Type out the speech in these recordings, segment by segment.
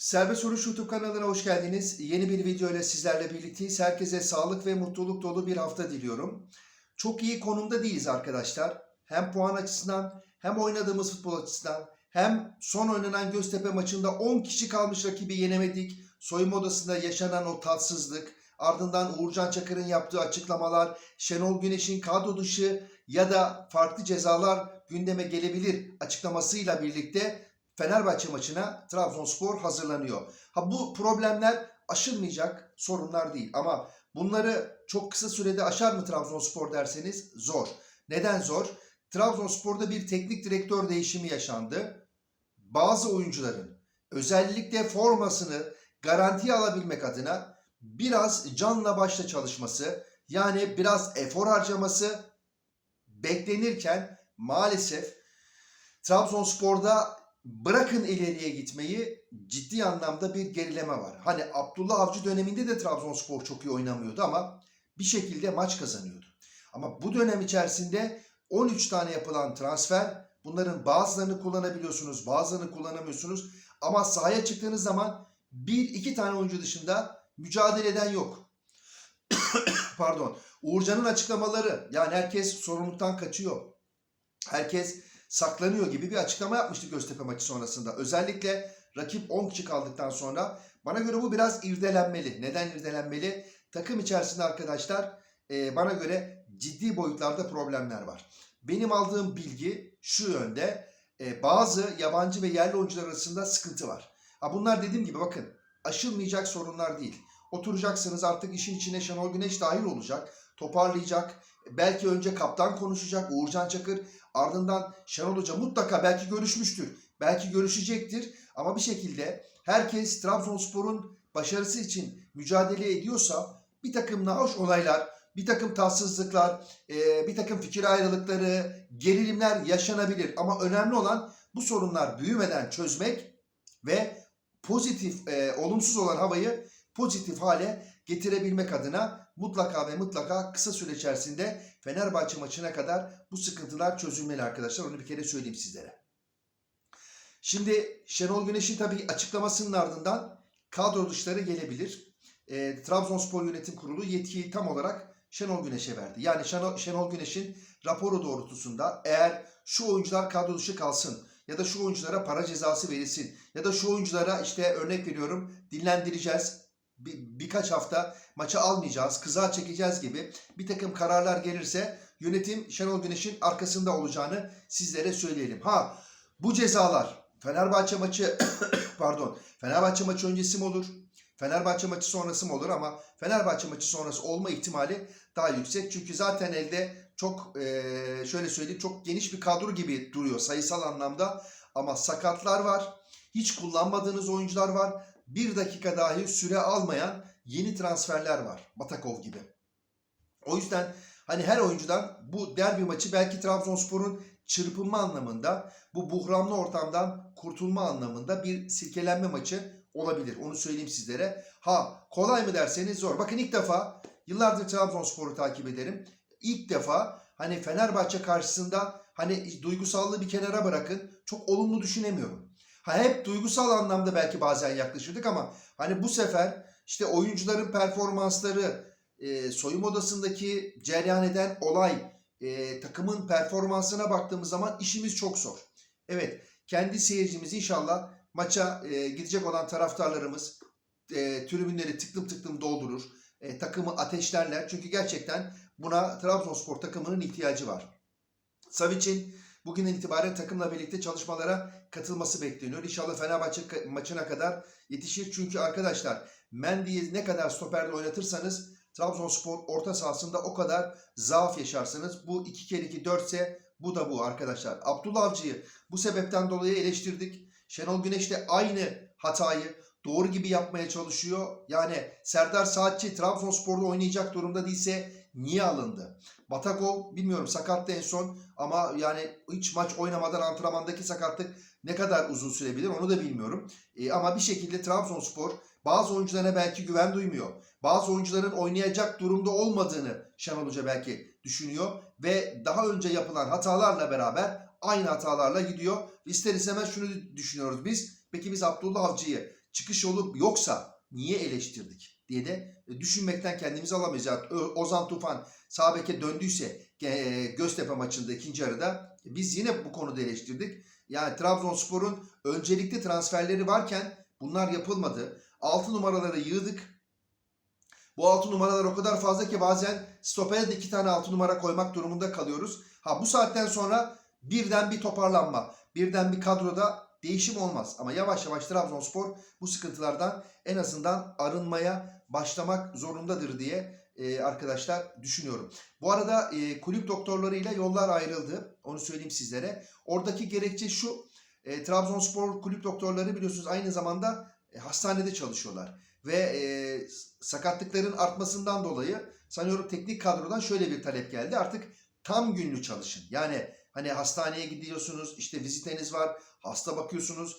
Serbest Vuruş YouTube kanalına hoş geldiniz. Yeni bir video ile sizlerle birlikteyiz. Herkese sağlık ve mutluluk dolu bir hafta diliyorum. Çok iyi konumda değiliz arkadaşlar. Hem puan açısından hem oynadığımız futbol açısından hem son oynanan Göztepe maçında 10 kişi kalmış rakibi yenemedik. Soyunma odasında yaşanan o tatsızlık, ardından Uğurcan Çakır'ın yaptığı açıklamalar, Şenol Güneş'in kadro dışı ya da farklı cezalar gündeme gelebilir açıklamasıyla birlikte Fenerbahçe maçına Trabzonspor hazırlanıyor. Ha bu problemler aşılmayacak sorunlar değil ama bunları çok kısa sürede aşar mı Trabzonspor derseniz zor. Neden zor? Trabzonspor'da bir teknik direktör değişimi yaşandı. Bazı oyuncuların özellikle formasını garantiye alabilmek adına biraz canla başla çalışması yani biraz efor harcaması beklenirken maalesef Trabzonspor'da bırakın ileriye gitmeyi ciddi anlamda bir gerileme var. Hani Abdullah Avcı döneminde de Trabzonspor çok iyi oynamıyordu ama bir şekilde maç kazanıyordu. Ama bu dönem içerisinde 13 tane yapılan transfer bunların bazılarını kullanabiliyorsunuz bazılarını kullanamıyorsunuz. Ama sahaya çıktığınız zaman bir iki tane oyuncu dışında mücadele eden yok. Pardon. Uğurcan'ın açıklamaları yani herkes sorumluluktan kaçıyor. Herkes saklanıyor gibi bir açıklama yapmıştı Göztepe maçı sonrasında. Özellikle rakip 10 kişi kaldıktan sonra bana göre bu biraz irdelenmeli. Neden irdelenmeli? Takım içerisinde arkadaşlar e, bana göre ciddi boyutlarda problemler var. Benim aldığım bilgi şu yönde. E, bazı yabancı ve yerli oyuncular arasında sıkıntı var. Ha bunlar dediğim gibi bakın aşılmayacak sorunlar değil. Oturacaksınız artık işin içine Şenol Güneş dahil olacak. Toparlayacak. Belki önce kaptan konuşacak Uğurcan Çakır. Ardından Şenol Hoca mutlaka belki görüşmüştür. Belki görüşecektir. Ama bir şekilde herkes Trabzonspor'un başarısı için mücadele ediyorsa bir takım nahoş olaylar, bir takım tatsızlıklar, e, bir takım fikir ayrılıkları, gerilimler yaşanabilir. Ama önemli olan bu sorunlar büyümeden çözmek ve pozitif, e, olumsuz olan havayı pozitif hale getirebilmek adına mutlaka ve mutlaka kısa süre içerisinde Fenerbahçe maçına kadar bu sıkıntılar çözülmeli arkadaşlar. Onu bir kere söyleyeyim sizlere. Şimdi Şenol Güneş'in tabii açıklamasının ardından kadro dışları gelebilir. E, Trabzonspor Yönetim Kurulu yetkiyi tam olarak Şenol Güneş'e verdi. Yani Şenol, Şenol Güneş'in raporu doğrultusunda eğer şu oyuncular kadro dışı kalsın ya da şu oyunculara para cezası verilsin ya da şu oyunculara işte örnek veriyorum dinlendireceğiz bir, birkaç hafta maça almayacağız, kıza çekeceğiz gibi bir takım kararlar gelirse yönetim Şenol Güneş'in arkasında olacağını sizlere söyleyelim. Ha bu cezalar Fenerbahçe maçı pardon Fenerbahçe maçı öncesi mi olur? Fenerbahçe maçı sonrası mı olur ama Fenerbahçe maçı sonrası olma ihtimali daha yüksek. Çünkü zaten elde çok e, şöyle söyleyeyim çok geniş bir kadro gibi duruyor sayısal anlamda. Ama sakatlar var. Hiç kullanmadığınız oyuncular var bir dakika dahi süre almayan yeni transferler var. Batakov gibi. O yüzden hani her oyuncudan bu derbi maçı belki Trabzonspor'un çırpınma anlamında, bu buhranlı ortamdan kurtulma anlamında bir silkelenme maçı olabilir. Onu söyleyeyim sizlere. Ha kolay mı derseniz zor. Bakın ilk defa yıllardır Trabzonspor'u takip ederim. İlk defa hani Fenerbahçe karşısında hani duygusallığı bir kenara bırakın. Çok olumlu düşünemiyorum. Ha hep duygusal anlamda belki bazen yaklaşırdık ama hani bu sefer işte oyuncuların performansları, e, soyunma odasındaki cereyan eden olay, e, takımın performansına baktığımız zaman işimiz çok zor. Evet, kendi seyircimiz inşallah maça e, gidecek olan taraftarlarımız e, tribünleri tıklım tıklım doldurur. E, takımı ateşlerler. Çünkü gerçekten buna Trabzonspor takımının ihtiyacı var. Savic'in bugünden itibaren takımla birlikte çalışmalara katılması bekleniyor. İnşallah Fenerbahçe maçına kadar yetişir. Çünkü arkadaşlar Mendy'yi ne kadar stoperde oynatırsanız Trabzonspor orta sahasında o kadar zaaf yaşarsınız. Bu 2 kere 2 4 ise bu da bu arkadaşlar. Abdullah Avcı'yı bu sebepten dolayı eleştirdik. Şenol Güneş de aynı hatayı doğru gibi yapmaya çalışıyor. Yani Serdar Saatçi Trabzonspor'da oynayacak durumda değilse niye alındı? Batakov bilmiyorum sakattı en son ama yani hiç maç oynamadan antrenmandaki sakatlık ne kadar uzun sürebilir onu da bilmiyorum. E, ama bir şekilde Trabzonspor bazı oyuncularına belki güven duymuyor. Bazı oyuncuların oynayacak durumda olmadığını Şenol Hoca belki düşünüyor ve daha önce yapılan hatalarla beraber aynı hatalarla gidiyor. İster istemez şunu düşünüyoruz biz. Peki biz Abdullah Avcı'yı çıkış yolu yoksa niye eleştirdik diye de e, düşünmekten kendimizi Ö- Ozan Tufan sağ beke döndüyse e, Göztepe maçında ikinci yarıda e, biz yine bu konuda eleştirdik. Yani Trabzonspor'un öncelikli transferleri varken bunlar yapılmadı. 6 numaraları yığdık. Bu 6 numaralar o kadar fazla ki bazen stopere de 2 tane 6 numara koymak durumunda kalıyoruz. Ha bu saatten sonra birden bir toparlanma, birden bir kadroda değişim olmaz. Ama yavaş yavaş Trabzonspor bu sıkıntılardan en azından arınmaya başlamak zorundadır diye e, arkadaşlar düşünüyorum. Bu arada e, kulüp doktorlarıyla yollar ayrıldı. Onu söyleyeyim sizlere. Oradaki gerekçe şu. E, Trabzonspor kulüp doktorları biliyorsunuz aynı zamanda e, hastanede çalışıyorlar. Ve sakatlıkların artmasından dolayı sanıyorum teknik kadrodan şöyle bir talep geldi. Artık tam günlü çalışın. Yani hani hastaneye gidiyorsunuz, işte viziteniz var, hasta bakıyorsunuz.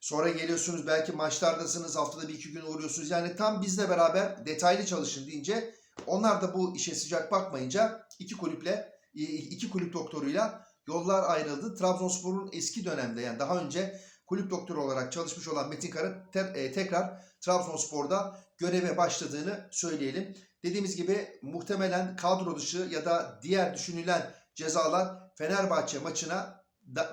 Sonra geliyorsunuz belki maçlardasınız, haftada bir iki gün uğruyorsunuz. Yani tam bizle beraber detaylı çalışın deyince onlar da bu işe sıcak bakmayınca iki kulüple, iki kulüp doktoruyla yollar ayrıldı. Trabzonspor'un eski dönemde yani daha önce kulüp doktoru olarak çalışmış olan Metin Kar'ın te- e, tekrar Trabzonspor'da göreve başladığını söyleyelim. Dediğimiz gibi muhtemelen kadro dışı ya da diğer düşünülen cezalar Fenerbahçe maçına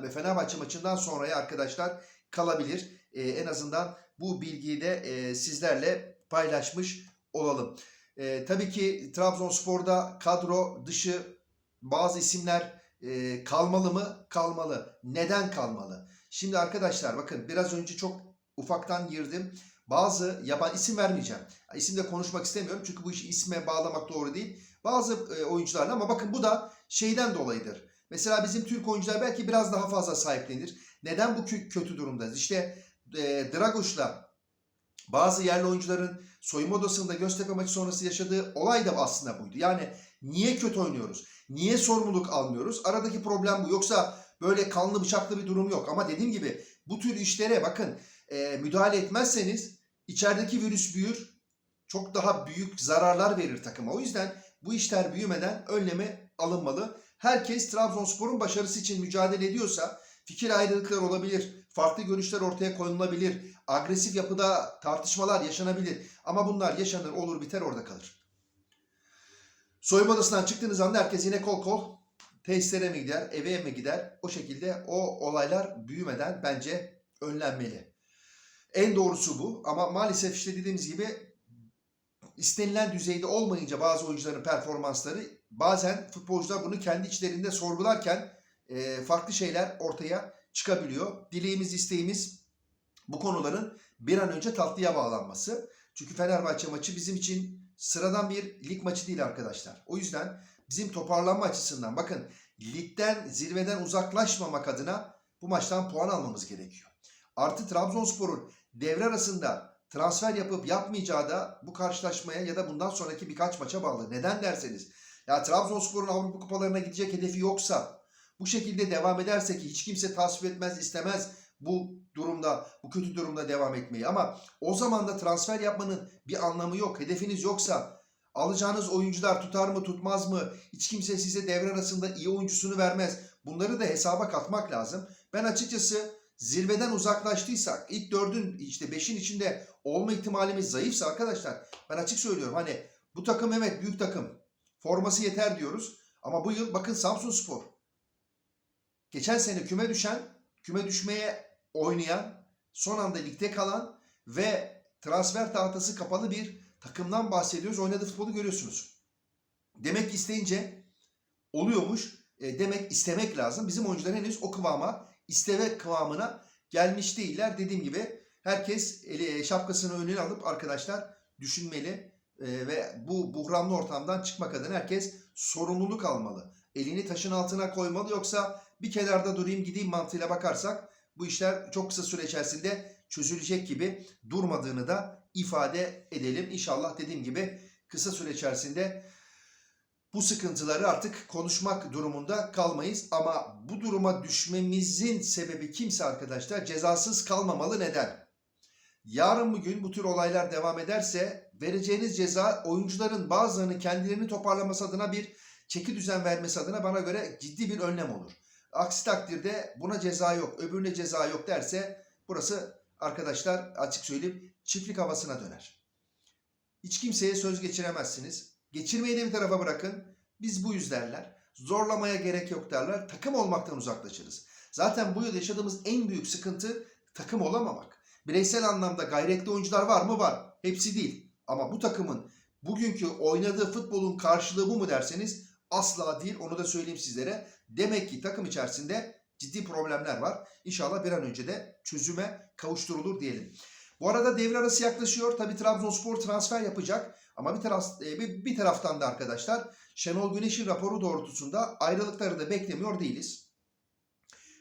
ve Fenerbahçe maçından sonraya arkadaşlar kalabilir. E, en azından bu bilgiyi de e, sizlerle paylaşmış olalım. E, tabii ki Trabzonspor'da kadro dışı bazı isimler e, kalmalı mı? Kalmalı. Neden kalmalı? Şimdi arkadaşlar bakın biraz önce çok ufaktan girdim. Bazı yaban isim vermeyeceğim. İsimde konuşmak istemiyorum çünkü bu işi isme bağlamak doğru değil. Bazı e, oyuncularla ama bakın bu da şeyden dolayıdır. Mesela bizim Türk oyuncular belki biraz daha fazla sahiplenir. Neden bu kö- kötü durumdayız? İşte e, Dragoş'la bazı yerli oyuncuların soyunma odasında Göztepe maçı sonrası yaşadığı olay da aslında buydu. Yani niye kötü oynuyoruz? Niye sorumluluk almıyoruz? Aradaki problem bu. Yoksa böyle kanlı bıçaklı bir durum yok. Ama dediğim gibi bu tür işlere bakın e, müdahale etmezseniz içerideki virüs büyür. Çok daha büyük zararlar verir takıma. O yüzden bu işler büyümeden önleme alınmalı. Herkes Trabzonspor'un başarısı için mücadele ediyorsa fikir ayrılıkları olabilir. Farklı görüşler ortaya konulabilir. Agresif yapıda tartışmalar yaşanabilir. Ama bunlar yaşanır, olur, biter, orada kalır. Soyunma odasından çıktığınız anda herkes yine kol kol tesislere mi gider, eve mi gider? O şekilde o olaylar büyümeden bence önlenmeli. En doğrusu bu ama maalesef işte dediğimiz gibi istenilen düzeyde olmayınca bazı oyuncuların performansları bazen futbolcular bunu kendi içlerinde sorgularken e, farklı şeyler ortaya çıkabiliyor. Dileğimiz, isteğimiz bu konuların bir an önce tatlıya bağlanması. Çünkü Fenerbahçe maçı bizim için sıradan bir lig maçı değil arkadaşlar. O yüzden bizim toparlanma açısından bakın ligden zirveden uzaklaşmamak adına bu maçtan puan almamız gerekiyor. Artı Trabzonspor'un devre arasında transfer yapıp yapmayacağı da bu karşılaşmaya ya da bundan sonraki birkaç maça bağlı. Neden derseniz ya Trabzonspor'un Avrupa kupalarına gidecek hedefi yoksa bu şekilde devam ederse ki hiç kimse tasvip etmez istemez bu durumda bu kötü durumda devam etmeyi ama o zaman da transfer yapmanın bir anlamı yok. Hedefiniz yoksa alacağınız oyuncular tutar mı tutmaz mı? Hiç kimse size devre arasında iyi oyuncusunu vermez. Bunları da hesaba katmak lazım. Ben açıkçası zirveden uzaklaştıysak ilk dördün işte beşin içinde olma ihtimalimiz zayıfsa arkadaşlar ben açık söylüyorum hani bu takım evet büyük takım forması yeter diyoruz ama bu yıl bakın Samsun Spor geçen sene küme düşen küme düşmeye oynayan son anda ligde kalan ve transfer tahtası kapalı bir takımdan bahsediyoruz. Oynadığı futbolu görüyorsunuz. Demek isteyince oluyormuş. E, demek istemek lazım. Bizim oyuncular henüz o kıvama, isteme kıvamına gelmiş değiller. Dediğim gibi herkes eli, şapkasını önüne alıp arkadaşlar düşünmeli e, ve bu buhranlı ortamdan çıkmak adına herkes sorumluluk almalı. Elini taşın altına koymalı yoksa bir kenarda durayım gideyim mantığıyla bakarsak bu işler çok kısa süre içerisinde çözülecek gibi durmadığını da ifade edelim. İnşallah dediğim gibi kısa süre içerisinde bu sıkıntıları artık konuşmak durumunda kalmayız. Ama bu duruma düşmemizin sebebi kimse arkadaşlar cezasız kalmamalı. Neden? Yarın bugün bu tür olaylar devam ederse vereceğiniz ceza oyuncuların bazılarının kendilerini toparlaması adına bir çeki düzen vermesi adına bana göre ciddi bir önlem olur. Aksi takdirde buna ceza yok, öbürüne ceza yok derse burası arkadaşlar açık söyleyeyim çiftlik havasına döner. Hiç kimseye söz geçiremezsiniz. Geçirmeyi de bir tarafa bırakın. Biz buyuz derler. Zorlamaya gerek yok derler. Takım olmaktan uzaklaşırız. Zaten bu yıl yaşadığımız en büyük sıkıntı takım olamamak. Bireysel anlamda gayretli oyuncular var mı? Var. Hepsi değil. Ama bu takımın bugünkü oynadığı futbolun karşılığı bu mu derseniz asla değil. Onu da söyleyeyim sizlere. Demek ki takım içerisinde ciddi problemler var. İnşallah bir an önce de çözüme kavuşturulur diyelim. Bu arada devre arası yaklaşıyor. Tabii Trabzonspor transfer yapacak. Ama bir, taraf, e, bir, bir taraftan da arkadaşlar Şenol Güneş'in raporu doğrultusunda ayrılıkları da beklemiyor değiliz.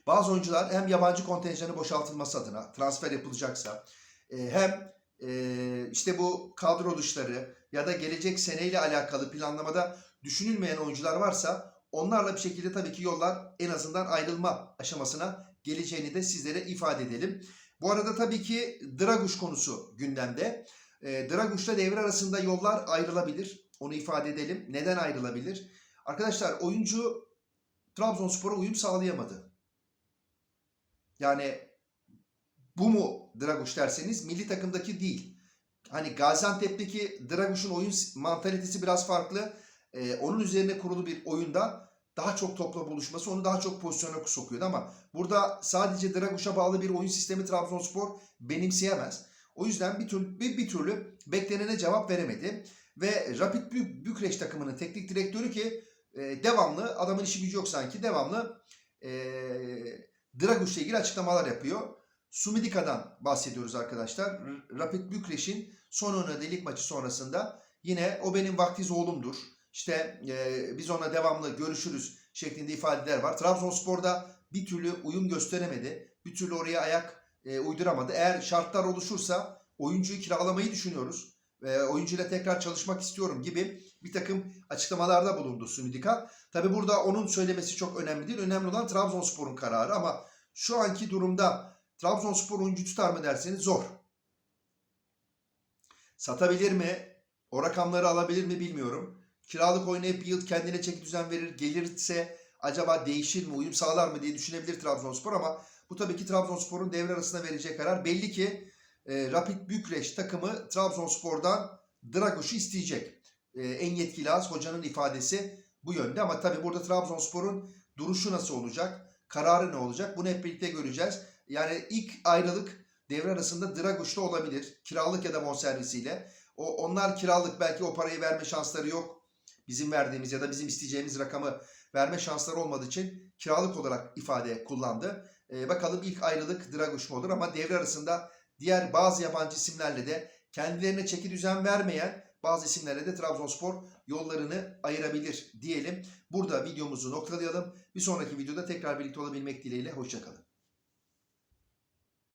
Bazı oyuncular hem yabancı kontenjanı boşaltılması adına transfer yapılacaksa e, hem e, işte bu kadro dışları ya da gelecek seneyle alakalı planlamada düşünülmeyen oyuncular varsa onlarla bir şekilde tabii ki yollar en azından ayrılma aşamasına geleceğini de sizlere ifade edelim. Bu arada tabii ki Draguş konusu gündemde. E, Draguş'la devre arasında yollar ayrılabilir. Onu ifade edelim. Neden ayrılabilir? Arkadaşlar oyuncu Trabzonspor'a uyum sağlayamadı. Yani bu mu Draguş derseniz milli takımdaki değil. Hani Gaziantep'teki Draguş'un oyun mantalitesi biraz farklı. Ee, onun üzerine kurulu bir oyunda daha çok topla buluşması onu daha çok pozisyona sokuyordu ama burada sadece Draguş'a bağlı bir oyun sistemi Trabzonspor benimseyemez. O yüzden bir türlü, bir, bir türlü beklenene cevap veremedi. Ve Rapid Bük Bükreş takımının teknik direktörü ki e, devamlı adamın işi gücü yok sanki devamlı e, Draguş'la ilgili açıklamalar yapıyor. Sumidika'dan bahsediyoruz arkadaşlar. Rapid Bükreş'in son oynadığı lig maçı sonrasında yine o benim vaktiz oğlumdur. İşte e, biz ona devamlı görüşürüz şeklinde ifadeler var. Trabzonspor'da bir türlü uyum gösteremedi. Bir türlü oraya ayak e, uyduramadı. Eğer şartlar oluşursa oyuncuyu kiralamayı düşünüyoruz. E, oyuncuyla tekrar çalışmak istiyorum gibi bir takım açıklamalarda bulundu Sumidika. Tabi burada onun söylemesi çok önemli değil. Önemli olan Trabzonspor'un kararı ama şu anki durumda Trabzonspor oyuncu tutar mı derseniz zor. Satabilir mi? O rakamları alabilir mi bilmiyorum. Kiralık oynayıp bir yıl kendine çeki düzen verir. Gelirse acaba değişir mi, uyum sağlar mı diye düşünebilir Trabzonspor ama bu tabii ki Trabzonspor'un devre arasında vereceği karar. Belli ki e, Rapid Bükreş takımı Trabzonspor'dan Draguş'u isteyecek. E, en yetkili az hocanın ifadesi bu yönde ama tabii burada Trabzonspor'un duruşu nasıl olacak? Kararı ne olacak? Bunu hep birlikte göreceğiz. Yani ilk ayrılık devre arasında Draguş'ta olabilir. Kiralık ya da bonservisiyle. O, onlar kiralık belki o parayı verme şansları yok. Bizim verdiğimiz ya da bizim isteyeceğimiz rakamı verme şansları olmadığı için kiralık olarak ifade kullandı. Ee, bakalım ilk ayrılık Draguş mu olur ama devre arasında diğer bazı yabancı isimlerle de kendilerine çeki düzen vermeyen bazı isimlerle de Trabzonspor yollarını ayırabilir diyelim. Burada videomuzu noktalayalım. Bir sonraki videoda tekrar birlikte olabilmek dileğiyle. Hoşçakalın.